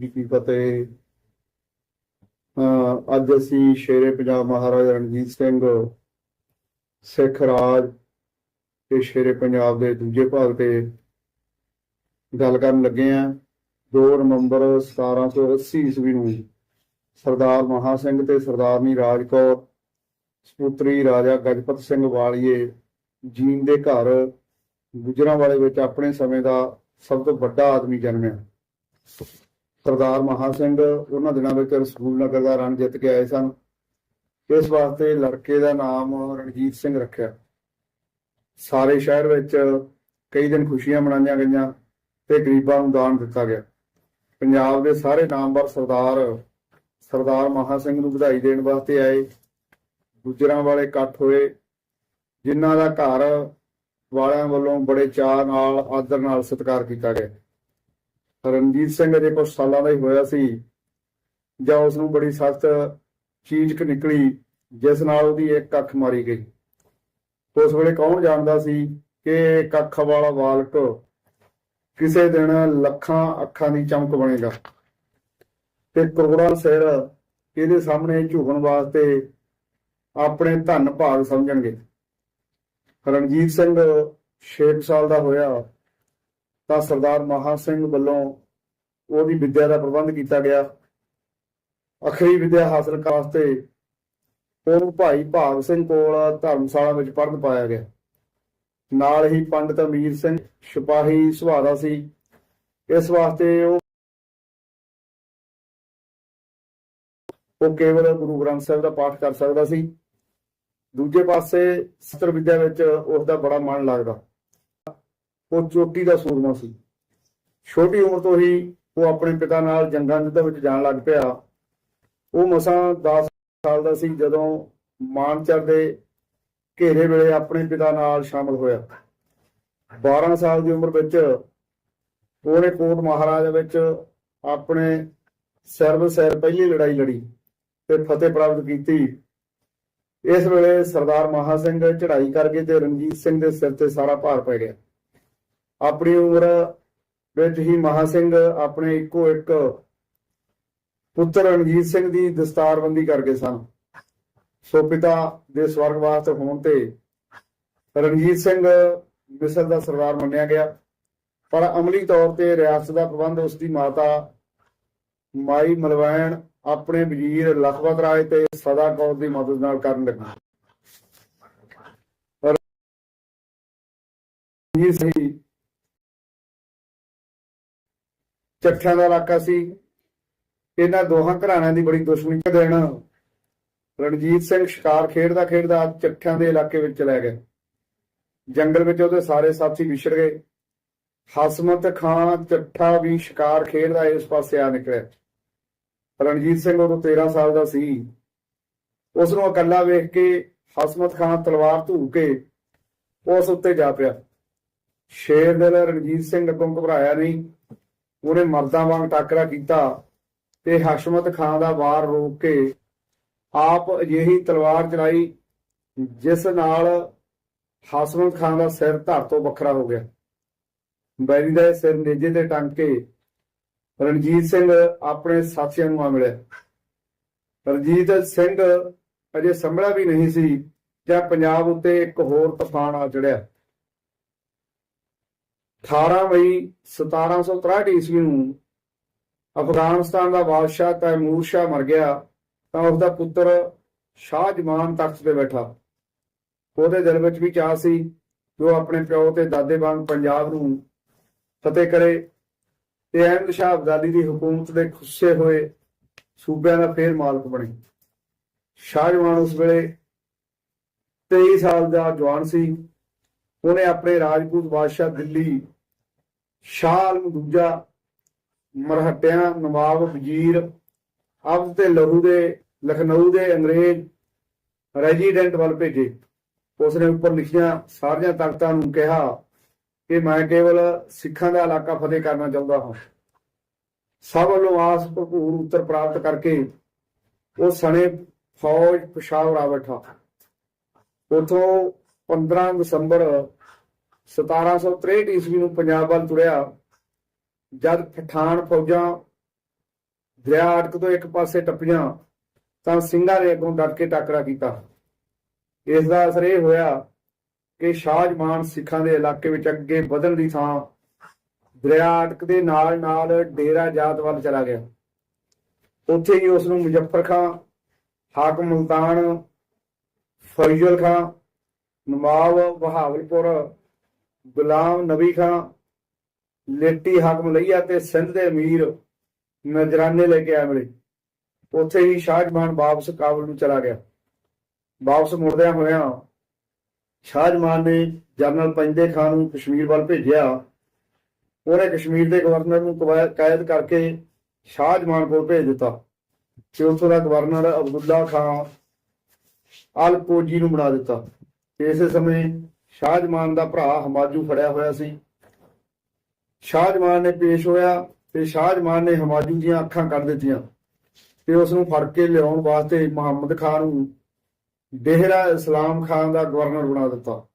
ਜੀ ਕੀ ਫਤਿਹ। ਅੱਜ ਅਸੀਂ ਸ਼ੇਰੇ ਪੰਜਾਬ ਮਹਾਰਾਜਾ ਰਣਜੀਤ ਸਿੰਘ, ਸਿੱਖ ਰਾਜ ਤੇ ਸ਼ੇਰੇ ਪੰਜਾਬ ਦੇ ਦੂਜੇ ਭਾਗ ਤੇ ਗੱਲ ਕਰਨ ਲੱਗੇ ਆ 2 ਨਵੰਬਰ 1780 ਈਸਵੀ ਨੂੰ ਸਰਦਾਰ ਮਹਾ ਸਿੰਘ ਤੇ ਸਰਦਾਰਨੀ ਰਾਜ ਕੌਰ, ਸਪੁੱਤਰੀ ਰਾਜਾ ਗਜਪਤ ਸਿੰਘ ਵਾਲੀਏ ਜੀਨ ਦੇ ਘਰ ਗੁਜਰਾਂ ਵਾਲੇ ਵਿੱਚ ਆਪਣੇ ਸਮੇਂ ਦਾ ਸਭ ਤੋਂ ਵੱਡਾ ਆਦਮੀ ਜਨਮਿਆ। ਸਰਦਾਰ ਮਹਾ ਸਿੰਘ ਉਹਨਾਂ ਦਿਨਾਂ ਵਿੱਚ ਰਸੂਲ ਨਗਰ ਦਾ ਰਣ ਜਿੱਤ ਕੇ ਆਏ ਸਨ। ਇਸ ਵਾਸਤੇ ਲੜਕੇ ਦਾ ਨਾਮ ਰਣਜੀਤ ਸਿੰਘ ਰੱਖਿਆ। ਸਾਰੇ ਸ਼ਹਿਰ ਵਿੱਚ ਕਈ ਦਿਨ ਖੁਸ਼ੀਆਂ ਮਨਾਈਆਂ ਗਈਆਂ ਤੇ ਗਰੀਬਾਂ ਨੂੰ ਦਾਨ ਦਿੱਤਾ ਗਿਆ। ਪੰਜਾਬ ਦੇ ਸਾਰੇ ਨਾਮਵਰ ਸਰਦਾਰ ਸਰਦਾਰ ਮਹਾ ਸਿੰਘ ਨੂੰ ਵਧਾਈ ਦੇਣ ਵਾਸਤੇ ਆਏ। ਗੁਜਰਾਂ ਵਾਲੇ ਇਕੱਠ ਹੋਏ। ਜਿਨ੍ਹਾਂ ਦਾ ਘਰ ਵਾਲਿਆਂ ਵੱਲੋਂ ਬੜੇ ਚਾਅ ਨਾਲ, ਆਦਰ ਨਾਲ ਸਤਿਕਾਰ ਕੀਤਾ ਗਿਆ। ਰਣਜੀਤ ਸਿੰਘ ਅਜੇ ਕੁਝ ਸਾਲਾਂ ਦਾ ਹੀ ਹੋਇਆ ਸੀ ਜਾਂ ਉਸ ਨੂੰ ਬੜੀ ਸਖਤ ਚੀਜ਼ਕ ਨਿਕਲੀ, ਜਿਸ ਨਾਲ ਉਹਦੀ ਇੱਕ ਅੱਖ ਮਾਰੀ ਗਈ। ਉਸ ਵੇਲੇ ਕੌਣ ਜਾਣਦਾ ਸੀ ਕਿ ਕੱਖ ਵਾਲਾ ਬਾਲਕ ਕਿਸੇ ਦਿਨ ਲੱਖਾਂ ਅੱਖਾਂ ਦੀ ਚਮਕ ਬਣੇਗਾ? ਤੇ ਕਰੋੜਾਂ ਸਿਰ ਇਹਦੇ ਸਾਹਮਣੇ ਝੁਕਣ ਵਾਸਤੇ ਆਪਣੇ ਧਨ ਭਾਗ ਸਮਝਣਗੇ। ਰਣਜੀਤ ਸਿੰਘ 6 ਸਾਲ ਦਾ ਹੋਇਆ। ਤਾਂ ਸਰਦਾਰ ਮਹਾ ਸਿੰਘ ਵੱਲੋਂ ਉਹਦੀ ਵਿੱਦਿਆ ਦਾ ਪ੍ਰਬੰਧ ਕੀਤਾ ਗਿਆ। ਅਖਰੀ ਵਿੱਦਿਆ ਹਾਸਲ ਕਰਨ ਵਾਸਤੇ ਉਹਨੂੰ ਭਾਈ ਭਾਗ ਸਿੰਘ ਕੋਲ ਧਰਮਸ਼ਾਲਾ ਵਿੱਚ ਪੜ੍ਹਨ ਪਾਇਆ ਗਿਆ। ਨਾਲ ਹੀ ਪੰਡਤ ਅਮੀਰ ਸਿੰਘ ਸਿਪਾਹੀ ਸੁਭਾਅ ਦਾ ਸੀ। ਇਸ ਵਾਸਤੇ ਉਹ ਉਹ ਕੇਵਲ ਗੁਰੂ ਗ੍ਰੰਥ ਸਾਹਿਬ ਦਾ ਪਾਠ ਕਰ ਸਕਦਾ ਸੀ। ਦੂਜੇ ਪਾਸੇ ਸਤਰ ਵਿਦਿਆ ਵਿੱਚ ਉਸ ਦਾ ਬੜਾ ਮਨ ਲੱਗਦਾ। ਉਹ ਚੋਟੀ ਦਾ ਸੂਰਮਾ ਸੀ। ਛੋਟੀ ਉਮਰ ਤੋਂ ਹੀ ਉਹ ਆਪਣੇ ਪਿਤਾ ਨਾਲ ਜੰਗਾਂ ਯੁੱਧਾਂ ਵਿੱਚ ਜਾਣ ਲੱਗ ਪਿਆ। ਉਹ ਮਸਾਂ 10 ਸਾਲ ਦਾ ਸੀ ਜਦੋਂ ਮਾਨਚਰ ਦੇ ਘੇਰੇ ਵੇਲੇ ਆਪਣੇ ਪਿਤਾ ਨਾਲ ਸ਼ਾਮਲ ਹੋਇਆ। 12 ਸਾਲ ਦੀ ਉਮਰ ਵਿੱਚ ਉਹਨੇ ਕੋਟ ਮਹਾਰਾਜਾ ਵਿੱਚ ਆਪਣੇ ਸਰਬ ਸੈਰ ਪਹਿਲੀ ਲੜਾਈ ਲੜੀ ਤੇ ਫਤਿਹ ਪ੍ਰਾਪਤ ਕੀਤੀ। ਇਸ ਵੇਲੇ ਸਰਦਾਰ ਮਹਾ ਸਿੰਘ ਚੜ੍ਹਾਈ ਕਰਕੇ ਤੇ ਰਣਜੀਤ ਸਿੰਘ ਦੇ ਸਿਰ ਤੇ ਸਾਰਾ ਭਾਰ ਪੈ ਗਿਆ। ਆਪਣੀ ਉਮਰ ਵਿੱਚ ਹੀ ਮਹਾ ਸਿੰਘ ਆਪਣੇ ਇੱਕੋ ਇੱਕ ਪੁੱਤਰ ਰਣਜੀਤ ਸਿੰਘ ਦੀ ਦਸਤਾਰਬੰਦੀ ਕਰ ਗਏ ਸਨ। ਸੋ ਪਿਤਾ ਦੇ ਸਵਰਗਵਾਸ ਹੋਣ ਤੇ ਰਣਜੀਤ ਸਿੰਘ ਮਿਸਰ ਦਾ ਸਰਦਾਰ ਮੰਨਿਆ ਗਿਆ। ਪਰ ਅਮਲੀ ਤੌਰ ਤੇ ਰਿਆਸਤ ਦਾ ਪ੍ਰਬੰਧ ਉਸ ਦੀ ਮਾਤਾ ਮਾਈ ਮਲਵੈਣ ਆਪਣੇ ਵਜ਼ੀਰ ਲਖਪਤ ਰਾਏ ਤੇ ਸਦਾ ਕੌਰ ਦੀ ਮਦਦ ਨਾਲ ਕਰਨ ਲੱਗਾ। ਇਹ ਸਹੀ ਚੱਠਿਆਂ ਦਾ ਇਲਾਕਾ ਸੀ। ਇਹਨਾਂ ਦੋਹਾਂ ਘਰਾਣਿਆਂ ਦੀ ਬੜੀ ਦੁਸ਼ਮਣੀ ਦਾ ਦਿਨ ਰਣਜੀਤ ਸਿੰਘ ਸ਼ਿਕਾਰ ਖੇਡਦਾ ਖੇਡਦਾ ਚੱਠਿਆਂ ਦੇ ਇਲਾਕੇ ਵਿੱਚ ਚਲਾ ਗਿਆ। ਜੰਗਲ ਵਿੱਚ ਉਹਦੇ ਸਾਰੇ ਸਾਥੀ ਵਿਛੜ ਗਏ। ਹਸਮਤ ਖਾਨ ਚੱਠਾ ਵੀ ਸ਼ਿਕਾਰ ਖੇਡਦਾ ਇਸ ਪਾਸੇ ਆ ਨਿਕਲਿਆ। ਰਣਜੀਤ ਸਿੰਘ ਉਦੋਂ 13 ਸਾਲ ਦਾ ਸੀ। ਉਸ ਨੂੰ ਇਕੱਲਾ ਵੇਖ ਕੇ ਹਸਮਤ ਖਾਨ ਤਲਵਾਰ ਧੂ ਕੇ ਉਸ ਉੱਤੇ ਜਾ ਪਿਆ। ਸ਼ੇਰ ਦਿਲ ਰਣਜੀਤ ਸਿੰਘ ਅੱਗੋਂ ਘਬਰਾਇਆ ਨਹੀਂ। ਉਹਨੇ ਮਰਦਾਂ ਵਾਂਗ ਟਾਕਰਾ ਕੀਤਾ ਤੇ ਹਸ਼ਮਤ ਖਾਨ ਦਾ ਵਾਰ ਰੋਕ ਕੇ ਆਪ ਅਜਿਹੀ ਤਲਵਾਰ ਚਲਾਈ, ਜਿਸ ਨਾਲ ਹਸਮਤ ਖਾਨ ਦਾ ਸਿਰ ਧੜ ਤੋਂ ਵੱਖਰਾ ਹੋ ਗਿਆ। ਬੈਰੀ ਦਾ ਸਿਰ ਨੇਜੇ ਤੇ ਟੰਗ ਕੇ ਰਣਜੀਤ ਸਿੰਘ ਆਪਣੇ ਸਾਥੀਆਂ ਨੂੰ ਆ ਮਿਲਿਆ। ਰਣਜੀਤ ਸਿੰਘ ਅਜੇ ਸੰਭਲਾ ਵੀ ਨਹੀਂ ਸੀ ਜਾਂ ਪੰਜਾਬ ਉੱਤੇ ਇੱਕ ਹੋਰ ਤੂਫਾਨ ਆ ਚੜਿਆ। 18 ਮਈ 1763 ਈਸਵੀ ਨੂੰ ਅਫਗਾਨਿਸਤਾਨ ਦਾ ਬਾਦਸ਼ਾਹ ਤੈਮੂਰ ਸ਼ਾਹ ਮਰ ਗਿਆ, ਤਾਂ ਉਸ ਦਾ ਪੁੱਤਰ ਸ਼ਾਹ ਜਮਾਨ ਤਖਤ ਤੇ ਬੈਠਾ। ਉਹਦੇ ਦਿਲ ਵਿੱਚ ਵੀ ਚਾਹ ਸੀ ਕਿ ਉਹ ਆਪਣੇ ਪਿਓ ਤੇ ਦਾਦੇ ਵਾਂਗ ਪੰਜਾਬ ਨੂੰ ਫਤਿਹ ਕਰੇ ਤੇ ਅਹਿਮਦ ਸ਼ਾਹ ਅਬਦਾਲੀ ਦੀ ਹਕੂਮਤ ਦੇ ਖੁੱਸੇ ਹੋਏ ਸੂਬਿਆਂ ਦਾ ਫੇਰ ਮਾਲਕ ਬਣੇ। ਸ਼ਾਹ ਸ਼ਾਹਜਹਾਨ ਉਸ ਵੇਲੇ 23 ਸਾਲ ਦਾ ਜਵਾਨ ਸੀ। ਉਹਨੇ ਆਪਣੇ ਰਾਜਪੂਤ ਬਾਦਸ਼ਾਹ ਦਿੱਲੀ ਸ਼ਾਹ ਦੂਜਾ, ਮਰਹਟਿਆਂ, ਨਵਾਬ, ਵਜ਼ੀਰ, ਅਬਦ ਤੇ ਲਹੂ ਦੇ, ਲਖਨਊ ਦੇ ਅੰਗਰੇਜ਼ ਰੈਜੀਡੈਂਟ ਵੱਲ ਭੇਜੇ। ਉਸਨੇ ਉੱਪਰ ਲਿਖੀਆਂ ਸਾਰੀਆਂ ਤਾਕਤਾਂ ਨੂੰ ਕਿਹਾ ਕਿ ਮੈਂ ਕੇਵਲ ਸਿੱਖਾਂ ਦਾ ਇਲਾਕਾ ਫਤਿਹ ਕਰਨਾ ਚਾਹੁੰਦਾ ਹਾਂ। ਸਭ ਵੱਲੋਂ ਆਸ ਭਰਪੂਰ ਉੱਤਰ ਪ੍ਰਾਪਤ ਕਰਕੇ ਉਹ ਸਣੇ ਫੌਜ ਪਸ਼ਾਵਰ ਆ ਬੈਠਾ। ਉਥੋਂ 15 ਦਸੰਬਰ 1763 ਈਸਵੀ ਨੂੰ ਪੰਜਾਬ ਵੱਲ ਤੁਰਿਆ, ਜਦ ਪਠਾਨ ਫੌਜਾਂ ਦਰਿਆ ਅਟਕ ਤੋਂ ਇੱਕ ਪਾਸੇ ਟੱਪੀਆਂ, ਤਾਂ ਸਿੰਘਾਂ ਨੇ ਅੱਗੋਂ ਡਟ ਕੇ ਟਾਕਰਾ ਕੀਤਾ। ਇਸ ਦਾ ਅਸਰ ਇਹ ਹੋਇਆ ਕਿ ਸ਼ਾਹਜਮਾਨ ਸਿੱਖਾਂ ਦੇ ਇਲਾਕੇ ਵਿੱਚ ਅੱਗੇ ਵਧਣ ਦੀ ਥਾਂ ਦਰਿਆ ਅਟਕ ਦੇ ਨਾਲ ਨਾਲ ਡੇਰਾ ਜਾਤ ਵੱਲ ਚਲਾ ਗਿਆ। ਉੱਥੇ ਹੀ ਉਸ ਨੂੰ ਮੁਜ਼ੱਫਰ ਖਾਂ, ਹਾਕਮ ਮੁਲਤਾਨ ਫੈਜ਼ਲ ਖਾਂ, ਨਵਾਬ ਬਹਾਵਲਪੁਰ ਗੁਲਾਮ ਨਬੀ ਖਾਂ ਲੇਟੀ ਹਾਕਮ ਲਈਆ ਤੇ ਸਿੰਧ ਦੇ ਅਮੀਰ ਨਜਰਾਨੇ ਲੈ ਕੇ ਆ ਮਿਲੇ। ਉੱਥੇ ਹੀ ਸ਼ਾਹਜਮਾਨ ਵਾਪਸ ਕਾਬਲ ਨੂੰ ਚਲਾ ਗਿਆ। ਵਾਪਸ ਮੁੜਦਿਆਂ ਹੋਇਆਂ ਸ਼ਾਹਜਮਾਨ ਨੇ ਜਨਰਲ ਪੰਜਦੇ ਖਾਨ ਨੂੰ ਕਸ਼ਮੀਰ ਵੱਲ ਭੇਜਿਆ। ਉਹਨੇ ਕਸ਼ਮੀਰ ਦੇ ਗਵਰਨਰ ਨੂੰ ਕਵਾ- ਕੈਦ ਕਰਕੇ ਸ਼ਾਹਜਮਾਨ ਕੋਲ ਭੇਜ ਦਿੱਤਾ। ਤੇ ਉੱਥੋਂ ਦਾ ਗਵਰਨਰ ਅਬਦੁੱਲਾ ਖਾਨ ਅਲ ਨੂੰ ਬਣਾ ਦਿੱਤਾ। ਤੇ ਇਸੇ ਸਮੇਂ ਸ਼ਾਹਜਮਾਨ ਦਾ ਭਰਾ ਹਮਾਜੂ ਫੜਿਆ ਹੋਇਆ ਸੀ। ਸ਼ਾਹਜਮਾਨ ਨੇ ਪੇਸ਼ ਹੋਇਆ ਤੇ ਸ਼ਾਹਜਮਾਨ ਨੇ ਹਮਾਜੂ ਦੀਆਂ ਅੱਖਾਂ ਕੱਢ ਦਿੱਤੀਆਂ ਤੇ ਉਸ ਨੂੰ ਫੜ ਕੇ ਲਿਆਉਣ ਵਾਸਤੇ ਮੁਹੰਮਦ ਖਾਨ ਨੂੰ ਡੇਹਰਾ ਇਸਲਾਮ ਖਾਨ ਦਾ ਗਵਰਨਰ ਬਣਾ ਦਿੱਤਾ।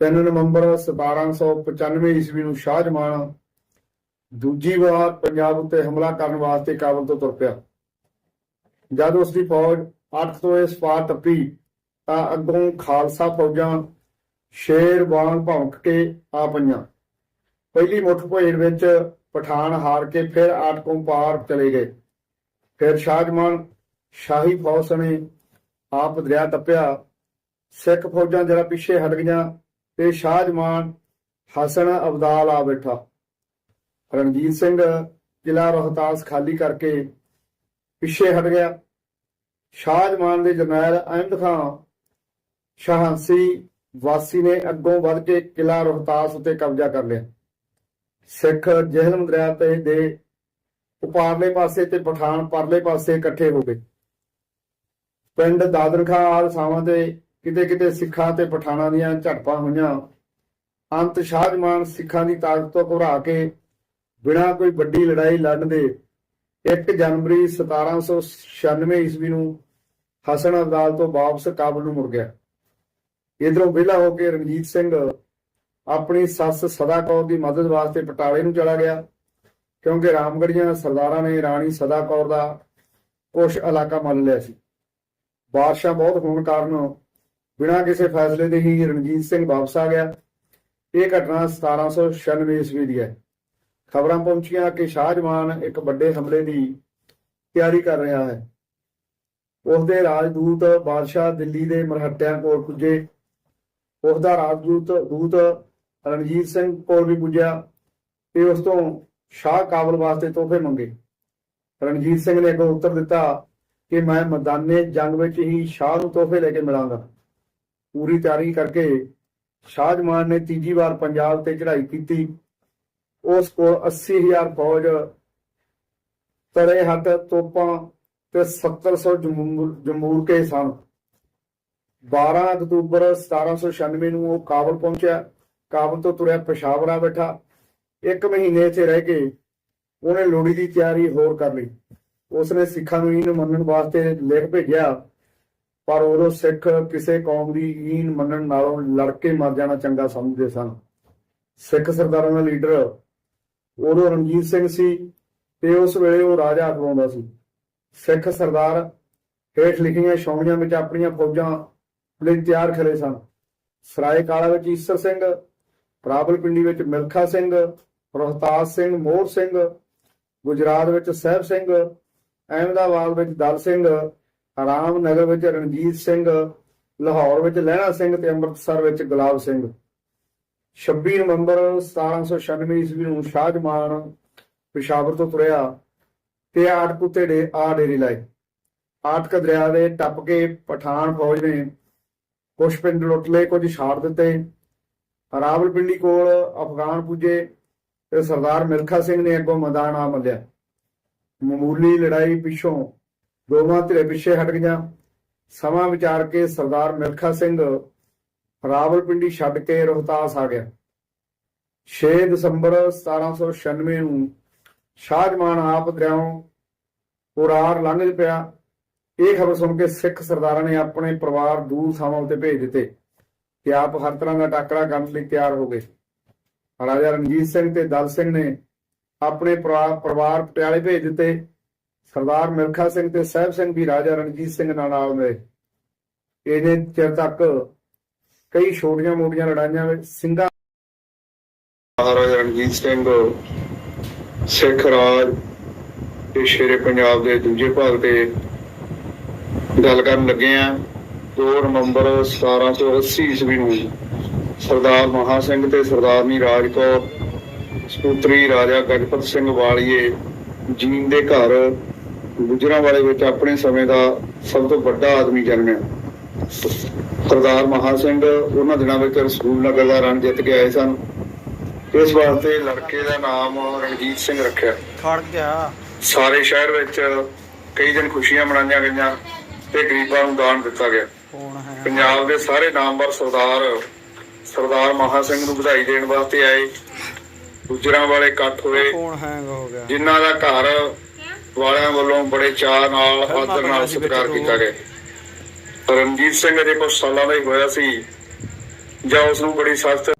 3 ਨਵੰਬਰ 1795 ਈਸਵੀ ਨੂੰ ਸ਼ਾਹਜਮਾਨ ਦੂਜੀ ਵਾਰ ਪੰਜਾਬ ਉੱਤੇ ਹਮਲਾ ਕਰਨ ਵਾਸਤੇ ਕਾਬਲ ਤੋਂ ਤੁਰ ਪਿਆ। ਜਦ ਉਸ ਦੀ ਫੌਜ ਅੱਠ ਤੋਂ ਇਸ ਪਾਰ ਟੱਪੀ ਤਾਂ ਅੱਗੋਂ ਖਾਲਸਾ ਫੌਜਾਂ ਸ਼ੇਰ ਵਾਂਗ ਭੌਂਕ ਕੇ ਆ ਪਈਆਂ। ਪਹਿਲੀ ਮੁੱਠ ਭੇੜ ਵਿੱਚ ਪਠਾਨ ਹਾਰ ਕੇ ਫਿਰ ਆਟਕੋਂ ਪਾਰ ਚਲੇ ਗਏ। ਫਿਰ ਸ਼ਾਹਜਮਾਨ ਸ਼ਾਹੀ ਫੌਜ ਨੇ ਆਪ ਦਰਿਆ ਟੱਪਿਆ। ਸਿੱਖ ਫੌਜਾਂ ਜਰਾ ਪਿੱਛੇ ਹਟ ਗਈਆਂ ਤੇ ਸ਼ਾਹਜਮਾਨ ਹਸਨ ਅਬਦਾਲ ਆ ਬੈਠਾ। ਰਣਜੀਤ ਸਿੰਘ ਕਿਲਾ ਰੋਹਤਾਸ ਖਾਲੀ ਕਰਕੇ ਪਿੱਛੇ ਹਟ ਗਿਆ। ਸ਼ਾਹਜਮਾਨ ਦੇ ਜਰਨੈਲ ਅਹਿਮਦ ਖਾਨ ਸ਼ਾਹੰਸੀ ਵਾਸੀ ਨੇ ਅੱਗੋਂ ਵੱਧ ਕੇ ਕਿਲਾ ਰੋਹਤਾਸ ਉਤੇ ਕਬਜ਼ਾ ਕਰ ਲਿਆ। ਸਿੱਖ ਜਹਿਲਮ ਦਰਿਆ ਤੇ ਦੇ ਉਪਰਲੇ ਪਾਸੇ ਤੇ ਪਠਾਨ ਪਰਲੇ ਪਾਸੇ ਇਕੱਠੇ ਹੋ ਗਏ। ਪਿੰਡ ਦਾਦਰ ਆਲ ਥਾਵਾਂ ਤੇ ਕਿਤੇ ਕਿਤੇ ਸਿੱਖਾਂ ਤੇ ਪਠਾਨਾਂ ਦੀਆਂ ਝੜਪਾਂ ਹੋਈਆਂ। ਅੰਤ ਸ਼ਾਹਜਮਾਨ ਸਿੱਖਾਂ ਦੀ ਤਾਕਤ ਤੋਂ ਘਬਰਾ ਕੇ ਬਿਨਾਂ ਕੋਈ ਵੱਡੀ ਲੜਾਈ ਲੜਨ ਦੇ 1 ਜਨਵਰੀ 1796 ਈਸਵੀ ਨੂੰ ਹਸਨ ਅਬਦਾਲ ਤੋਂ ਵਾਪਸ ਕਾਬਲ ਨੂੰ ਮੁੜ ਗਿਆ। ਇਧਰੋਂ ਵਿਹਲਾ ਹੋ ਕੇ ਰਣਜੀਤ ਸਿੰਘ ਆਪਣੀ ਸੱਸ ਸਦਾ ਕੌਰ ਦੀ ਮਦਦ ਵਾਸਤੇ ਪਟਾਲੇ ਨੂੰ ਚਲਾ ਗਿਆ, ਕਿਉਂਕਿ ਰਾਮਗੜੀਆਂ ਸਰਦਾਰਾਂ ਨੇ ਰਾਣੀ ਸਦਾ ਕੌਰ ਦਾ ਕੁਝ ਇਲਾਕਾ ਮੰਨ ਲਿਆ ਸੀ। ਬਾਦਸ਼ਾਹ ਬਹੁਤ ਹੋਣ ਕਾਰਨ ਬਿਨਾਂ ਕਿਸੇ ਫੈਸਲੇ ਦੇ ਹੀ ਰਣਜੀਤ ਸਿੰਘ ਵਾਪਸ ਆ ਗਿਆ। ਇਹ ਘਟਨਾ 1796 ਈਸਵੀ ਦੀ ਹੈ। ਖਬਰਾਂ ਪਹੁੰਚੀਆਂ ਕਿ ਸ਼ਾਹਜਮਾਨ ਇੱਕ ਵੱਡੇ ਹਮਲੇ ਦੀ ਤਿਆਰੀ ਕਰ ਰਿਹਾ ਹੈ। ਉਸ ਦੇ ਰਾਜਦੂਤ ਬਾਦਸ਼ਾਹ ਦਿੱਲੀ ਦੇ ਮਰਹੱਟਿਆਂ ਕੋਲ ਪੁੱਜੇ। ਉਸ ਦਾ ਰਾਜਦੂਤ, ਦੂਤ ਰਣਜੀਤ ਸਿੰਘ ਕੋਲ ਵੀ ਪੁੱਜਿਆ ਤੇ ਉਸ ਤੋਂ ਸ਼ਾਹ ਕਾਬਲ ਵਾਸਤੇ ਤੋਹਫੇ ਮੰਗੇ। ਰਣਜੀਤ ਸਿੰਘ ਨੇ ਅੱਗੋਂ ਉੱਤਰ ਦਿੱਤਾ ਕਿ ਮੈਂ ਮੈਦਾਨੇ ਜੰਗ ਵਿੱਚ ਹੀ ਸ਼ਾਹ ਨੂੰ ਤੋਹਫੇ ਲੈ ਕੇ ਮਿਲਾਂਗਾ। ਪੂਰੀ ਤਿਆਰੀ ਕਰਕੇ ਸ਼ਾਹ ਸ਼ਾਹਜਮਾਨ ਨੇ ਤੀਜੀ ਵਾਰ ਪੰਜਾਬ ਤੇ ਚੜ੍ਹਾਈ ਕੀਤੀ। ਉਸ ਕੋਲ 80000 ਫੌਜ, ਤਰੇ ਹੱਟ ਤੋਪਾਂ ਤੇ 1700 ਜਮੂਰ ਜਮੂਰ ਕੇ ਸਨ। 12 ਅਕਤੂਬਰ 1796 ਨੂੰ ਉਹ ਕਾਬਲ ਪਹੁੰਚਿਆ। ਕਾਬਲ ਤੋਂ ਤੁਰਿਆ ਪਸ਼ਾਵਰ ਬੈਠਾ। ਇੱਕ ਮਹੀਨੇ ਇੱਥੇ ਰਹਿ ਕੇ ਉਹਨੇ ਲੋੜੀ ਦੀ ਤਿਆਰੀ ਹੋਰ ਕਰ ਲਈ। ਉਸਨੇ ਸਿੱਖਾਂ ਨੂੰ ਇਹਨ ਮੰਨਣ ਵਾਸਤੇ ਲਿਖ ਭੇਜਿਆ, ਪਰ ਉਦੋਂ ਸਿੱਖ ਕਿਸੇ ਕੌਮ ਦੀ ਈਨ ਮੰਨਣ ਨਾਲੋਂ ਲੜ ਕੇ ਮਰ ਜਾਣਾ ਚੰਗਾ ਸਮਝਦੇ ਸਨ। ਸਿੱਖ ਸਰਦਾਰਾਂ ਦਾ ਲੀਡਰ ਉਦੋਂ ਰਣਜੀਤ ਸਿੰਘ ਸੀ ਤੇ ਉਸ ਵੇਲੇ ਉਹ ਰਾਜਾ ਅਖਵਾਉਂਦਾ ਸੀ। ਸਿੱਖ ਸਰਦਾਰ ਹੇਠ ਲਿਖੀਆਂ ਸ਼ੌਂਗੀਆਂ ਵਿੱਚ ਆਪਣੀਆਂ ਫੌਜਾਂ ਲਈ ਤਿਆਰ ਖੜੇ ਸਨ। ਸਰਾਏ ਕਾਲਾ ਵਿੱਚ ਈਸਰ ਸਿੰਘ ਰਾਵਲਪਿੰਡੀ ਵਿੱਚ ਮਿਲਖਾ ਸਿੰਘ ਰੋਹਤਾਸ ਸਿੰਘ, ਮੋਹਰ ਸਿੰਘ, ਗੁਜਰਾਤ ਵਿੱਚ ਸਹਿਬ ਸਿੰਘ, ਅਹਿਮਦਾਬਾਦ ਵਿੱਚ ਦਲ ਸਿੰਘ, ਰਾਮਨਗਰ ਵਿੱਚ ਰਣਜੀਤ ਸਿੰਘ, ਲਾਹੌਰ ਵਿੱਚ ਲਹਿਣਾ ਸਿੰਘ ਤੇ ਅੰਮ੍ਰਿਤਸਰ ਵਿੱਚ ਗੁਲਾਬ ਸਿੰਘ। 26 ਨਵੰਬਰ 1796 ਈਸਵੀ ਨੂੰ ਸ਼ਾਹਜਮਾਨ ਪਿਸ਼ਾਵਰ ਤੋਂ ਤੁਰਿਆ ਤੇ ਆਟਕੂ ਤੇ ਆ ਡੇਰੀ ਲਾਏ। ਆਟਕ ਦਰਿਆ ਦੇ ਟੱਪ ਕੇ ਪਠਾਨ ਫੌਜ ਨੇ ਕੁਝ ਪਿੰਡ ਲੁੱਟ ਲਏ, ਕੁਝ ਛਾੜ ਦਿੱਤੇ। ਰਾਵਲਪਿੰਡੀ ਕੋਲ ਅਫਗਾਨ ਪੁੱਜੇ ਤੇ ਸਰਦਾਰ ਮਿਲਖਾ ਸਿੰਘ ਨੇ ਅੱਗੋਂ ਮੈਦਾਨ ਆ ਮੱਲਿਆ। ਮਾਮੂਲੀ ਲੜਾਈ ਪਿੱਛੋਂ ਦੋਵਾਂ ਧਿਰੇ ਪਿੱਛੇ ਹਟ ਗਈਆਂ। ਸਮਾਂ ਵਿਚਾਰ ਕੇ ਸਰਦਾਰ ਮਿਲਖਾ ਸਿੰਘ ਰਾਵਲਪਿੰਡੀ ਛੱਡ ਕੇ ਰੋਹਤਾਸ ਆ ਗਿਆ। 6 ਦਸੰਬਰ 1796 ਨੂੰ ਸ਼ਾਹਜਮਾਨ ਆਪ ਦਰਿਆਓਂ ਉਰਾਰ ਲੰਘ ਪਿਆ। ਇਹ ਖਬਰ ਸੁਣ ਕੇ ਸਿੱਖ ਸਰਦਾਰਾਂ ਨੇ ਆਪਣੇ ਪਰਿਵਾਰ ਦੂਰ ਥਾਵਾਂ ਉੱਤੇ ਭੇਜ ਦਿੱਤੇ ਤੇ ਆਪ ਹਰ ਤਰ੍ਹਾਂ ਦਾ ਟਾਕਰਾ ਕਰਨ ਲਈ ਤਿਆਰ ਹੋ ਗਏ। ਰਾਜਾ ਰਣਜੀਤ ਸਿੰਘ ਤੇ ਦਲ ਸਿੰਘ ਨੇ ਆਪਣੇ ਪਰਿਵਾਰ ਪਟਿਆਲੇ ਭੇਜ ਦਿੱਤੇ। ਸਰਦਾਰ ਮਿਲਖਾ ਸਿੰਘ ਤੇ ਸਾਹਿਬ ਸਿੰਘ ਵੀ ਰਾਜਾ ਰਣਜੀਤ ਸਿੰਘ ਨਾਲ ਨਾਲ ਨੇ ਇਹਨੇ ਚਿਰ ਤੱਕ ਕਈ ਛੋਟੀਆਂ ਮੋਟੀਆਂ ਲੜਾਈਆਂ ਵਿੱਚ ਸਿੰਘਾਂ ਮਹਾਰਾਜਾ ਰਣਜੀਤ ਸਿੰਘ, ਸਿੱਖ ਰਾਜ ਤੇ ਸ਼ੇਰੇ ਪੰਜਾਬ ਦੇ ਦੂਜੇ ਭਾਗ ਤੇ ਗੱਲ ਕਰਨ ਲੱਗੇ ਆ। 2 ਨਵੰਬਰ 1780 ਈਸਵੀ ਨੂੰ ਸਰਦਾਰ ਮਹਾ ਸਿੰਘ ਤੇ ਸਰਦਾਰਨੀ ਰਾਜ ਕੌਰ ਸਪੁੱਤਰੀ ਰਾਜਾ ਗਜਪਤ ਸਿੰਘ ਵਾਲੀਏ ਜੀਨ ਦੇ ਘਰ ਗੁਜਰਾਂਵਾਲੇ ਵਿੱਚ ਆਪਣੇ ਸਮੇਂ ਦਾ ਸਭ ਤੋਂ ਵੱਡਾ ਆਦਮੀ ਜਨਮਿਆ। ਸਰਦਾਰ ਮਹਾ ਸਿੰਘ ਉਹਨਾਂ ਦਿਨਾਂ ਵਿੱਚ ਰਸੂਲ ਨਗਰ ਦਾ ਰਣ ਜਿੱਤ ਕੇ ਆਏ ਸਨ। ਇਸ ਵਾਸਤੇ ਲੜਕੇ ਦਾ ਨਾਮ ਰਣਜੀਤ ਸਿੰਘ ਰੱਖਿਆ। ਖੜ ਗਿਆ। ਸਾਰੇ ਸ਼ਹਿਰ ਵਿੱਚ ਕਈ ਦਿਨ ਖੁਸ਼ੀਆਂ ਮਨਾਈਆਂ ਗਈਆਂ। ਤੇ ਗਰੀਬਾਂ ਨੂੰ ਦਾਨ ਦਿੱਤਾ ਗਿਆ। ਹੈ? ਪੰਜਾਬ ਦੇ ਸਾਰੇ ਨਾਮਵਰ ਸਰਦਾਰ ਸਰਦਾਰ ਮਹਾ ਸਿੰਘ ਨੂੰ ਵਧਾਈ ਦੇਣ ਵਾਸਤੇ ਆਏ। ਗੁਜਰਾਂ ਵਾਲੇ ਇਕੱਠ ਹੋਏ। ਫੋਨ ਹੈਂਗ ਹੋ ਗਿਆ? ਜਿਨ੍ਹਾਂ ਦਾ ਘਰ ਵਾਲਿਆਂ ਵੱਲੋਂ ਬੜੇ ਚਾਅ ਨਾਲ ਆਦਰ ਨਾਲ ਸਤਿਕਾਰ ਕੀਤਾ ਗਿਆ। ਰਣਜੀਤ ਸਿੰਘ ਅਜੇ ਕੁਝ ਸਾਲਾਂ ਦਾ ਹੀ ਹੋਇਆ ਸੀ। ਜਾਂ ਉਸ ਨੂੰ ਬੜੀ ਸਖਤ